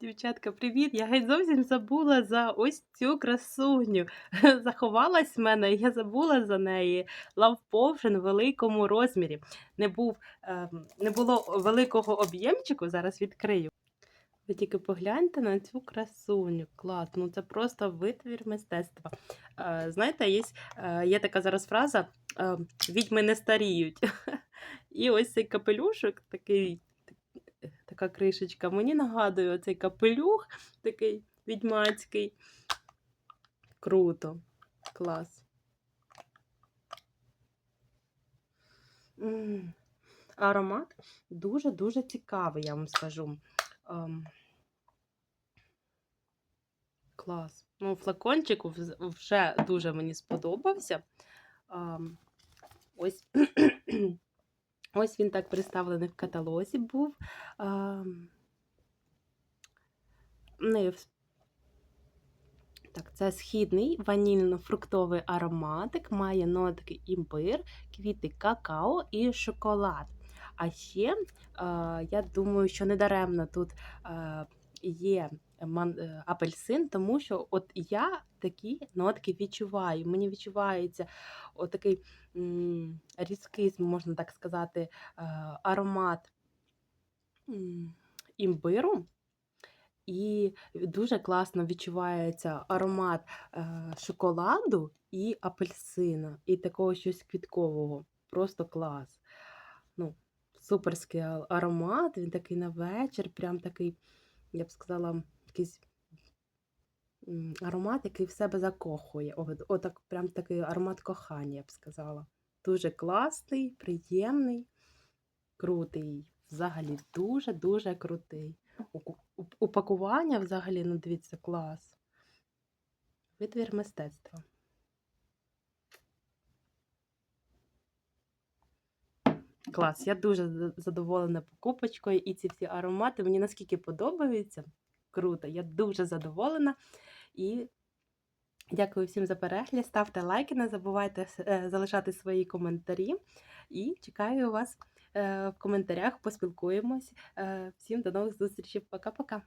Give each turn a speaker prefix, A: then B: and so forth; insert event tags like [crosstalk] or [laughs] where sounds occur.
A: Дівчатка, привіт! Я геть зовсім забула за ось цю красуню. [laughs] Заховалась в мене, я забула за неї. Love Potion в великому розмірі. Не, був, ем, не було великого об'ємчику, зараз відкрию. Ви тільки погляньте на цю красуню. Клас, ну це просто витвір мистецтва. Е, знаєте, є, е, є така зараз фраза: е, відьми не старіють. [laughs] І ось цей капелюшок такий така кришечка. Мені нагадує оцей капелюх такий відьмацький. Круто. Клас. Аромат дуже-дуже цікавий, я вам скажу. Ем, клас. Ну, флакончик вже дуже мені сподобався. Ем, ось Ось він так представлений в каталозі був. Ам, не Так, це східний ванільно-фруктовий ароматик, має нотки імбир, квіти какао і шоколад. А ще е, я думаю, що недаремно тут е, є апельсин, тому що от я такі нотки відчуваю. Мені відчувається отакий різкий, можна так сказати, е, аромат імбиру. І дуже класно відчувається аромат е, шоколаду і апельсина, і такого щось квіткового. Просто клас. Ну, суперський аромат, він такий на вечір, прям такий, я б сказала, якийсь аромат, який в себе закохує. Отак, прям такий аромат кохання, я б сказала. Дуже класний, приємний, крутий. Взагалі дуже-дуже крутий. Упакування взагалі, ну дивіться, клас. Витвір мистецтва. Клас. Я дуже задоволена покупочкою, і ці всі аромати мені наскільки подобаються. Круто, я дуже задоволена. І дякую всім за перегляд. Ставте лайки, не забувайте е, залишати свої коментарі. І чекаю вас е, в коментарях, поспілкуємось. Е, Всім до нових зустрічей. Пока-пока.